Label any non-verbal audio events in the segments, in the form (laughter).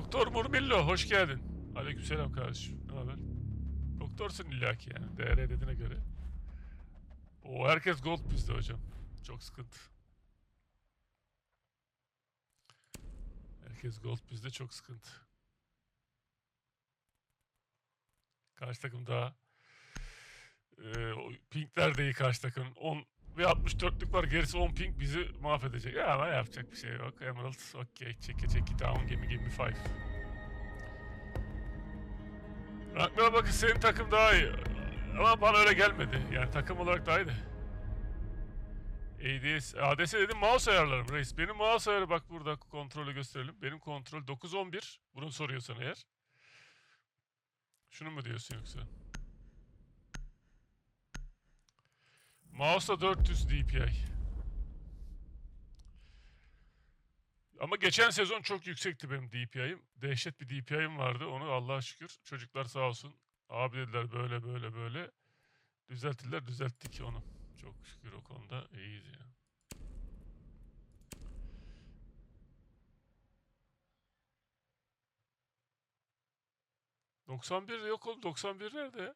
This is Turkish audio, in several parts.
Doktor Murmillo hoş geldin. Aleykümselam kardeşim. Ne haber? Doktorsun illaki yani. DR dediğine göre. O herkes gold bizde hocam. Çok sıkıntı. Herkes gold bizde çok sıkıntı. Karşı takım daha e, pinkler de iyi karşı takım. 10 ve 64'lük var. Gerisi 10 ping bizi mahvedecek. Ya ama yapacak bir şey yok. Emerald okey. Çeki çeki down. Gimme gimme 5. Ranklara bakın senin takım daha iyi. Ama bana öyle gelmedi. Yani takım olarak daha iyiydi. ADS, ADS dedim mouse ayarlarım reis. Benim mouse ayarı bak burada kontrolü gösterelim. Benim kontrol 911. Bunu soruyorsan eğer. Şunu mu diyorsun yoksa? Mouse'da 400 DPI. Ama geçen sezon çok yüksekti benim DPI'm. Dehşet bir DPI'm vardı. Onu Allah'a şükür çocuklar sağ olsun. Abi dediler böyle böyle böyle. Düzelttiler düzelttik onu. Çok şükür o konuda iyiyiz ya. ...91 yok oğlum. 91 nerede ya?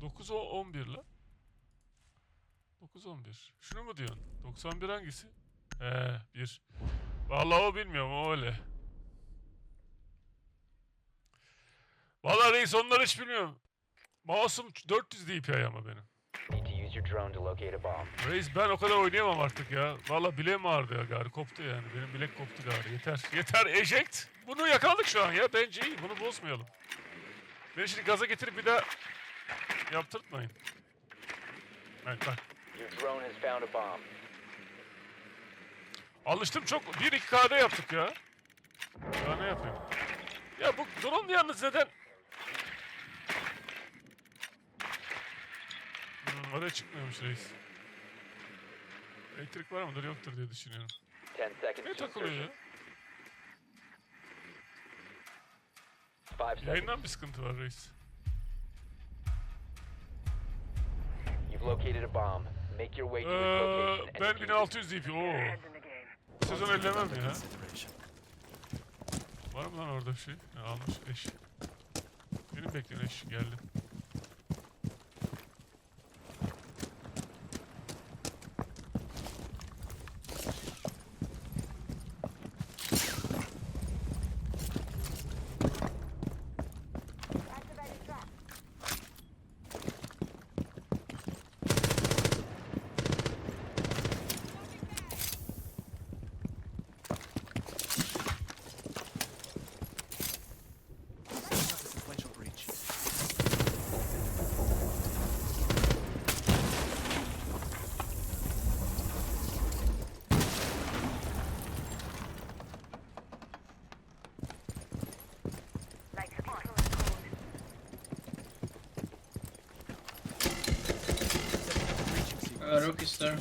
9 o 11 la. 9 11. Şunu mu diyorsun? 91 hangisi? He, 1. Vallahi o bilmiyorum o öyle. Vallahi reis onları hiç bilmiyorum. Mouse'um 400 DPI ama benim. Reis ben o kadar oynayamam artık ya. Vallahi bileğim ağrıdı ya gari. Koptu yani. Benim bilek koptu gari. Yeter. Yeter. Eject. Bunu yakaladık şu an ya. Bence iyi. Bunu bozmayalım. Beni şimdi gaza getirip bir daha yaptırtmayın. Evet bak. Drone has found a bomb. Alıştım çok. 1-2K'da yaptık ya. Daha ne yapayım? Ya bu drone yalnız neden? Hmm, oraya çıkmıyormuş reis. Elektrik var mıdır yoktur diye düşünüyorum. 10 seconds Ne to takılıyor ya? insertion. 5 seconds. Yayından bir sıkıntı var reis. You've located a bomb. Make your way to Ee, location and ben defuse it. 1600 DP. Oo. Sezon ellemem ya. Var mı lan orada bir şey? Ya, almış eş. Benim bekleyin eş. Geldim. Rockstar.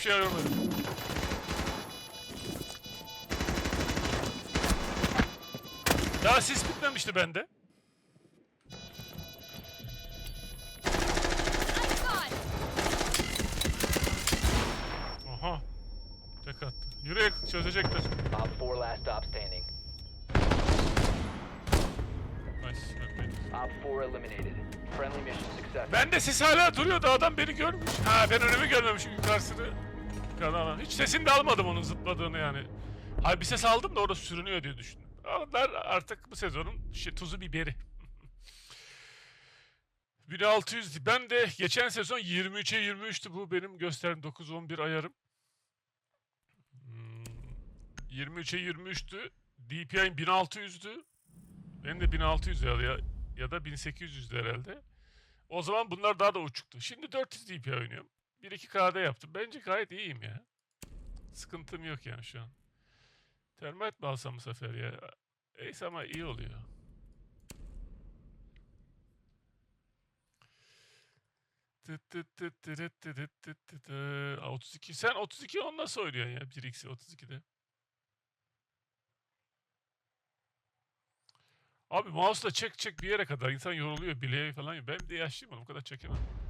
Hiçbir şey görmedim. Daha sis bitmemişti bende. Aha. Tek attı. Yürüyek çözecekler. Op 4 last stop standing. Nice. Op 4 eliminated. Friendly mission successful. Ben de sis hala duruyordu. Adam beni görmüş. Ha ben önümü görmemişim yukarısını. Kanala. Hiç sesini de almadım onun zıpladığını yani. Hayır bir ses aldım da orada sürünüyor diye düşündüm. Aldılar artık bu sezonun şey, tuzu biberi. (laughs) 1600 ben de geçen sezon 23'e 23'tü bu benim gösterdiğim 9-11 ayarım. Hmm, 23'e 23'tü. DPI'm 1600'dü. Benim de 1600 ya, ya, ya da 1800'dü herhalde. O zaman bunlar daha da uçuktu. Şimdi 400 DPI oynuyorum. 1-2 KD yaptım. Bence gayet iyiyim ya. Sıkıntım yok yani şu an. Termite mi alsam bu sefer ya? Ace ama iyi oluyor. Tıt tıt tıt tırıt tırıt tıt tıt tı. Aa, 32. Sen 32 on nasıl oynuyorsun ya? 1x 32'de. Abi mouse'la çek çek bir yere kadar insan yoruluyor bileği falan. Ben de yaşlıyım oğlum, bu kadar çekemem.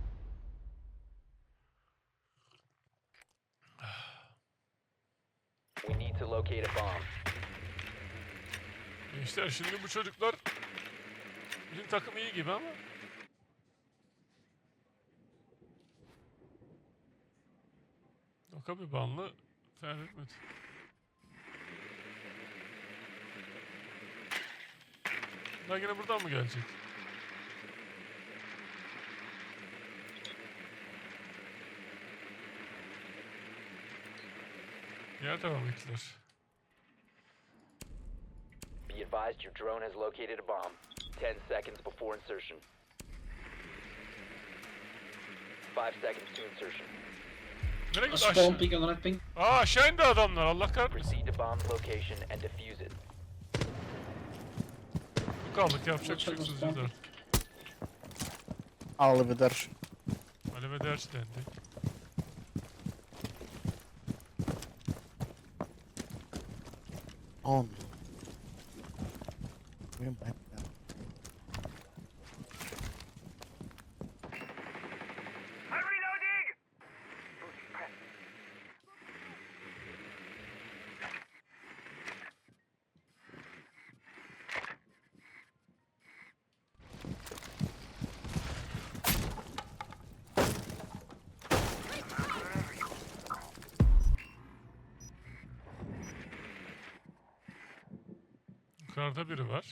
To locate a bomb. Gençler şimdi bu çocuklar bizim takım iyi gibi ama Wakabi banlı fena etmedi. Daha yine buradan mı gelecek? Mı gittiler? Be advised your drone has located a bomb. 10 seconds before insertion. 5 seconds to insertion. Nereye gitti Spawn aşağı? peek on the right ping. Aa aşağı indi adamlar Allah kahretmesin. Proceed to bomb's location and defuse it. Bu kaldık yapacak bir şey yok sözümüz watch artık. Alveder. Alevederci dendi. On. Buyurun ben. ben. Yukarıda biri var.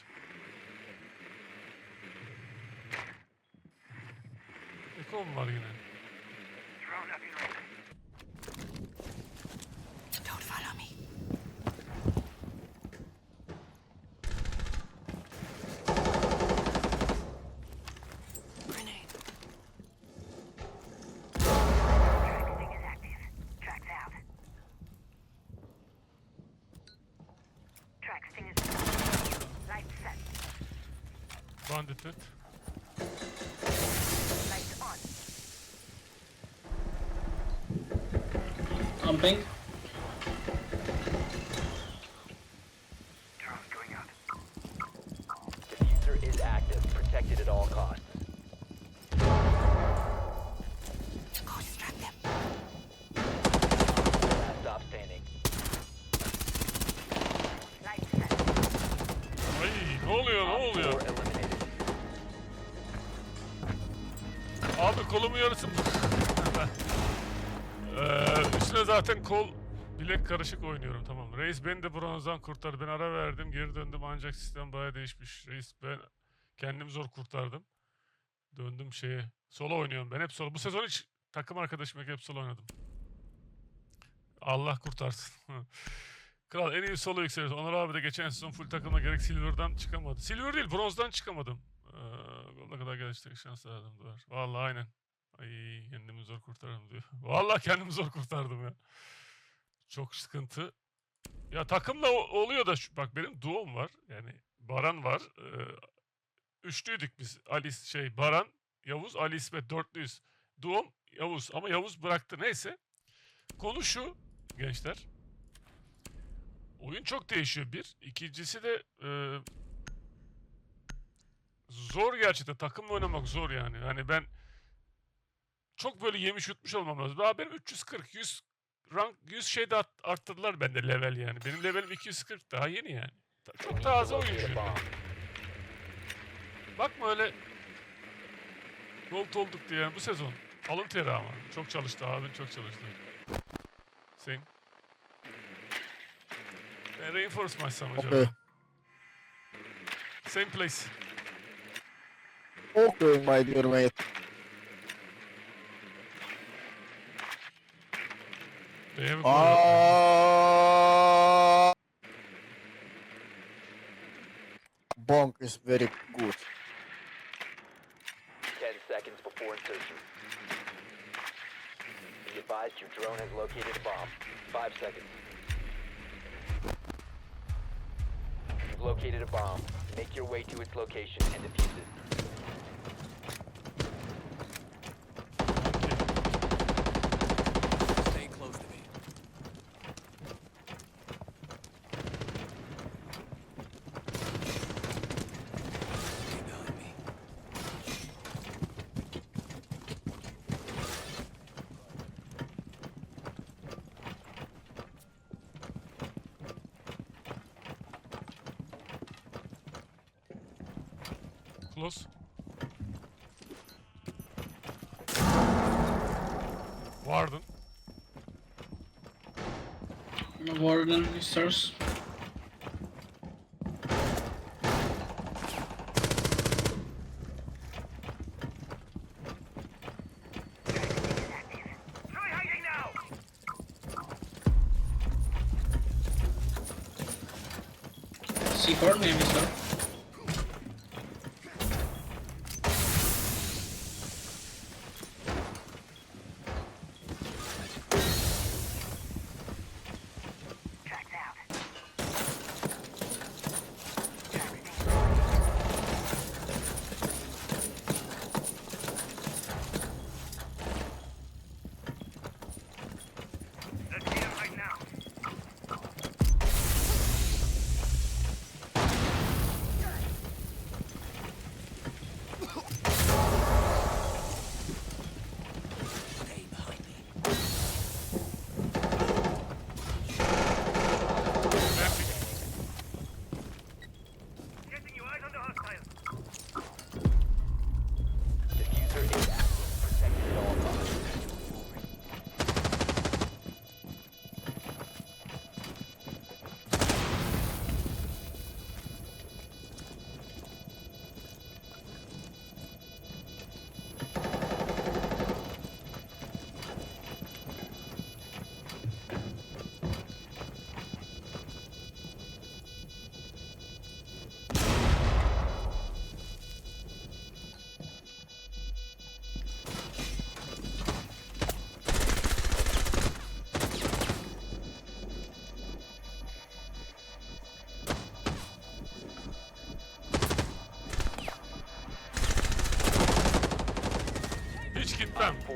Eko mu var yine? Bandit et. Lights on. On ping. Drone's going up. Diffuser is active, protected at all costs. Go distract them. Last stop standing. Lights set. Ay ne oluyor ne Op oluyor? four kolumu yarısın. ee, üstüne zaten kol bilek karışık oynuyorum tamam. Reis beni de bronzdan kurtardı. Ben ara verdim geri döndüm ancak sistem baya değişmiş. Reis ben kendim zor kurtardım. Döndüm şeye. Solo oynuyorum ben hep solo. Bu sezon hiç takım arkadaşım hep solo oynadım. Allah kurtarsın. (laughs) Kral en iyi solo yükseliyor. Onur abi de geçen sezon full takımla gerek Silver'dan çıkamadı. Silver değil bronzdan çıkamadım. Ee, ne kadar geliştik şans verdim var. Vallahi aynen. Ay kendimi zor kurtardım diyor. (laughs) Vallahi kendimi zor kurtardım ya. Çok sıkıntı. Ya takımla oluyor da şu, bak benim duom var. Yani Baran var. Ee, üçlüydük biz. Ali şey Baran, Yavuz, Ali İsmet dörtlüyüz. Duom Yavuz ama Yavuz bıraktı neyse. Konu şu gençler. Oyun çok değişiyor bir. İkincisi de e, zor gerçekten. Takımla oynamak zor yani. Yani ben çok böyle yemiş yutmuş olmam lazım. Daha benim 340, 100 rank 100 şeyde art- arttırdılar bende level yani. Benim levelim 240 daha yeni yani. Çok taze oyuncuyum ben. Bakma öyle gold olduk diye yani bu sezon. Alın teri ama. Çok çalıştı abin çok çalıştı. Sen. Ben reinforce maçsam acaba. Okay. Same place. Okay my dear mate. They have a goal. Ah. Bonk is very good. 10 seconds before insertion. Be advised your drone has located a bomb. 5 seconds. You've located a bomb. Make your way to its location and defuse it. Close. Vardın. Warden stairs.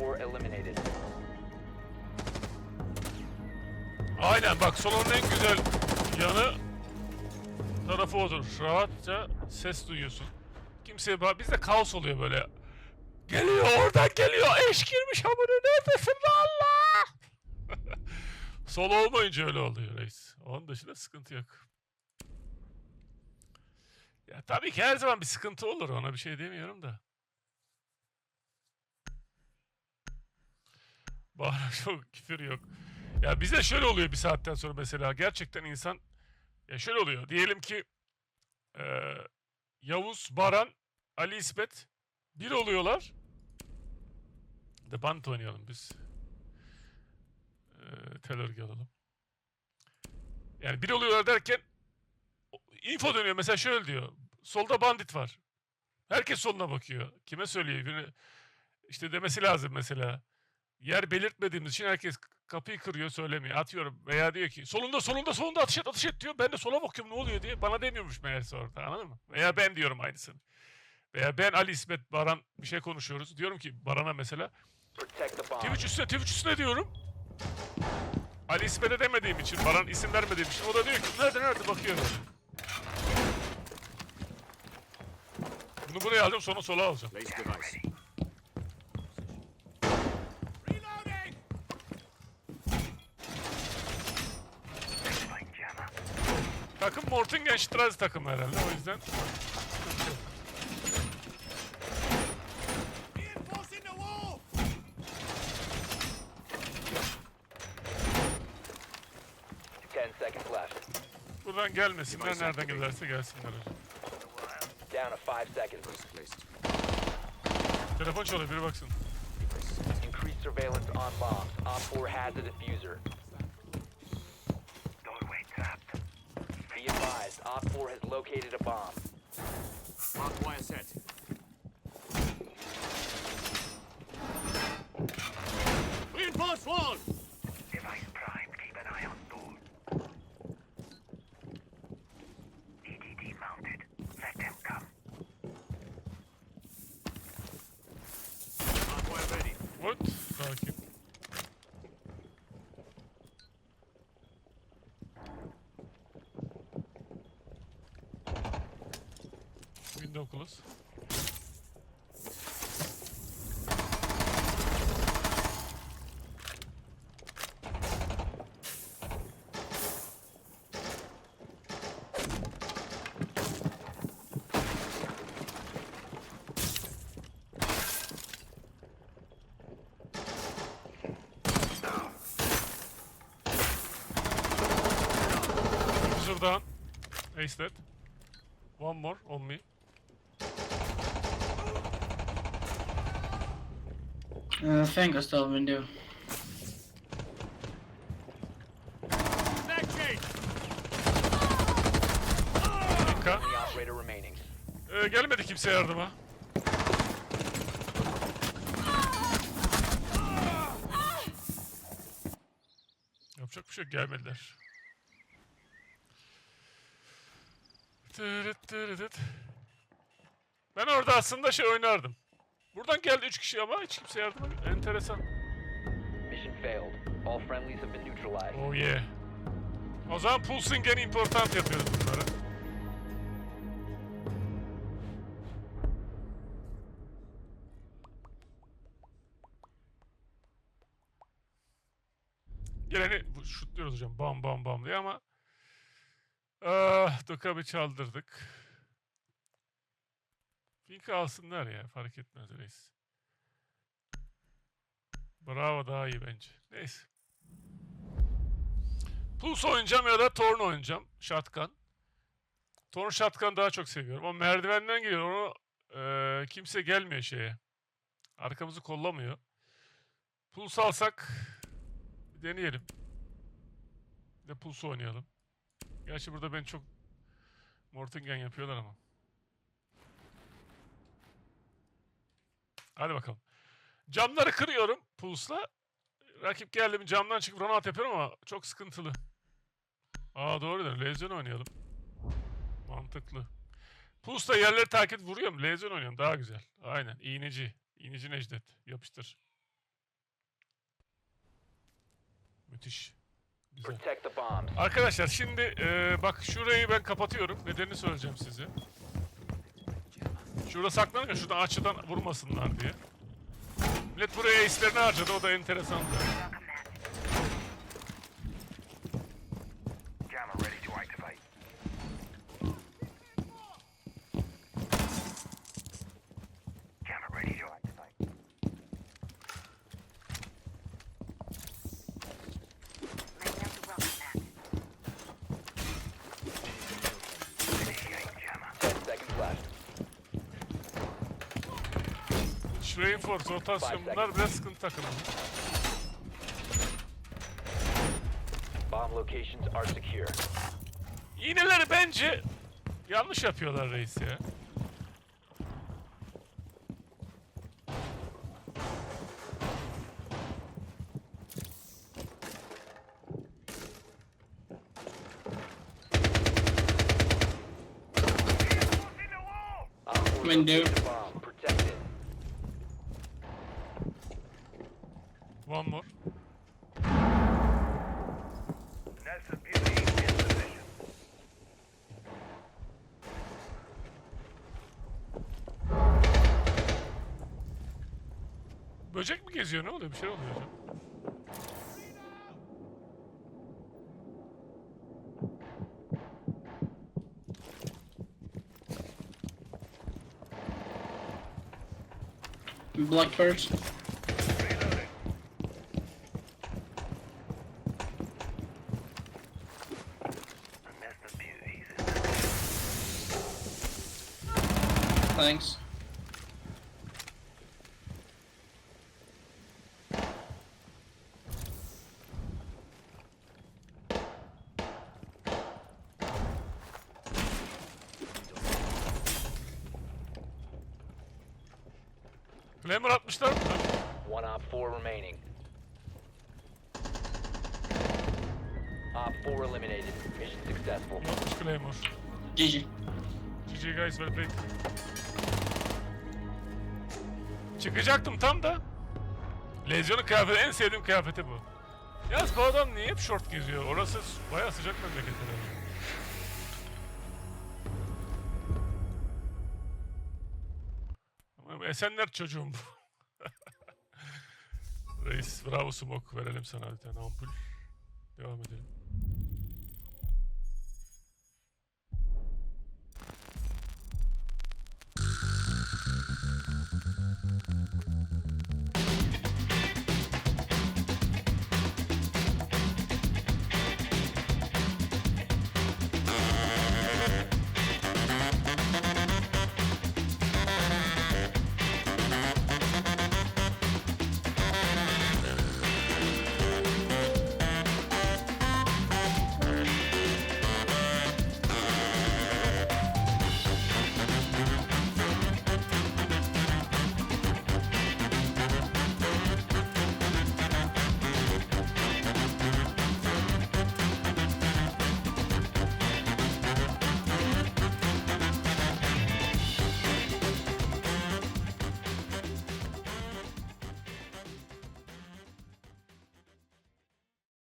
Four eliminated. Aynen bak salonun en güzel yanı tarafı odur. Rahatça ses duyuyorsun. Kimseye bak bizde kaos oluyor böyle. Geliyor oradan geliyor. Eş girmiş hamuru neredesin Allah? (laughs) Solo olmayınca öyle oluyor reis. Onun dışında sıkıntı yok. Ya tabii ki her zaman bir sıkıntı olur. Ona bir şey demiyorum da. Bağıra (laughs) çok küfür yok. Ya bize şöyle oluyor bir saatten sonra mesela gerçekten insan ya şöyle oluyor. Diyelim ki eee, Yavuz, Baran, Ali İsmet bir oluyorlar. De bant oynayalım biz. Eee Telörgü alalım. Yani bir oluyorlar derken info dönüyor. Mesela şöyle diyor. Solda bandit var. Herkes soluna bakıyor. Kime söylüyor? Birine, işte demesi lazım mesela. Yer belirtmediğimiz için herkes kapıyı kırıyor söylemiyor. Atıyorum veya diyor ki solunda solunda solunda atış et atış et diyor. Ben de sola bakıyorum ne oluyor diye. Bana demiyormuş meğerse orada anladın mı? Veya ben diyorum aynısını. Veya ben Ali İsmet Baran bir şey konuşuyoruz. Diyorum ki Baran'a mesela. Twitch üstüne Twitch üstüne diyorum. Ali İsmet'e demediğim için, Baran isim vermediğim için o da diyor ki nerede nerede bakıyor böyle. Bunu buraya alacağım sonra sola alacağım. Takım Mortingenstrasse takımı herhalde o yüzden. sıkıntı yok. Reinforcing the wall! Ten seconds left. Buradan gelmesinler nereden gelirse gelsinler hocam. Down to five seconds. Telefon çalıyor biri baksın. Increased surveillance on bombs. Op 4 has a diffuser. Op 4 has located a bomb. Mark wire set. Reinforce wall! User down. Ace dead. One more on me. Uh, Fang is still window. Operator remaining. Ee, gelmedi kimse yardıma. Yapacak bir şey yok gelmediler. Ben orada aslında şey oynardım. Buradan geldi 3 kişi ama hiç kimse yardıma Enteresan. Mission failed. All friendlies have been neutralized. Oh yeah. O zaman pulsing en important yapıyoruz bunları. Geleni şutluyoruz hocam bam bam bam diye ama ah, Doka bir çaldırdık. Fink alsınlar ya fark etmez reis. Bravo daha iyi bence. Neyse. Pulse oynayacağım ya da Torn oynayacağım. Shotgun. Torn Shotgun daha çok seviyorum. O merdivenden geliyor. Onu eee, kimse gelmiyor şeye. Arkamızı kollamıyor. Pulse alsak deneyelim. Bir de Pulse oynayalım. Gerçi burada ben çok Mortingen yapıyorlar ama. Hadi bakalım. Camları kırıyorum Pulse'la. Rakip geldi mi camdan çıkıp Ronald yapıyorum ama çok sıkıntılı. Aa doğru da Lezyon oynayalım. Mantıklı. Pulse'la yerleri takip vuruyorum. Lezyon oynuyorum daha güzel. Aynen. İğneci. İğneci Necdet. Yapıştır. Müthiş. Güzel. Arkadaşlar şimdi eee, bak şurayı ben kapatıyorum. Nedenini söyleyeceğim size. Şurada saklanın ya şuradan açıdan vurmasınlar diye. Millet buraya ace'lerini harcadı o da enteresan. Reinforce, rotasyon bunlar biraz sıkıntı takımı. Bomb locations are secure. İğneleri bence yanlış yapıyorlar reis ya. Window. Geziyor ne oluyor? Bir şey oluyor hocam. Blackbird. Reloading. Nelson Beauty is in Thanks. Çıkacaktım tam da. Lezyon'un kıyafeti en sevdiğim kıyafeti bu. Yalnız bu adam niye hep short geziyor? Orası bayağı sıcak memleket herhalde. çocuğum. Esenler çocuğum. (laughs) Reis bravo smoke. Verelim sana bir tane ampul. Devam edelim. どこどこどこ?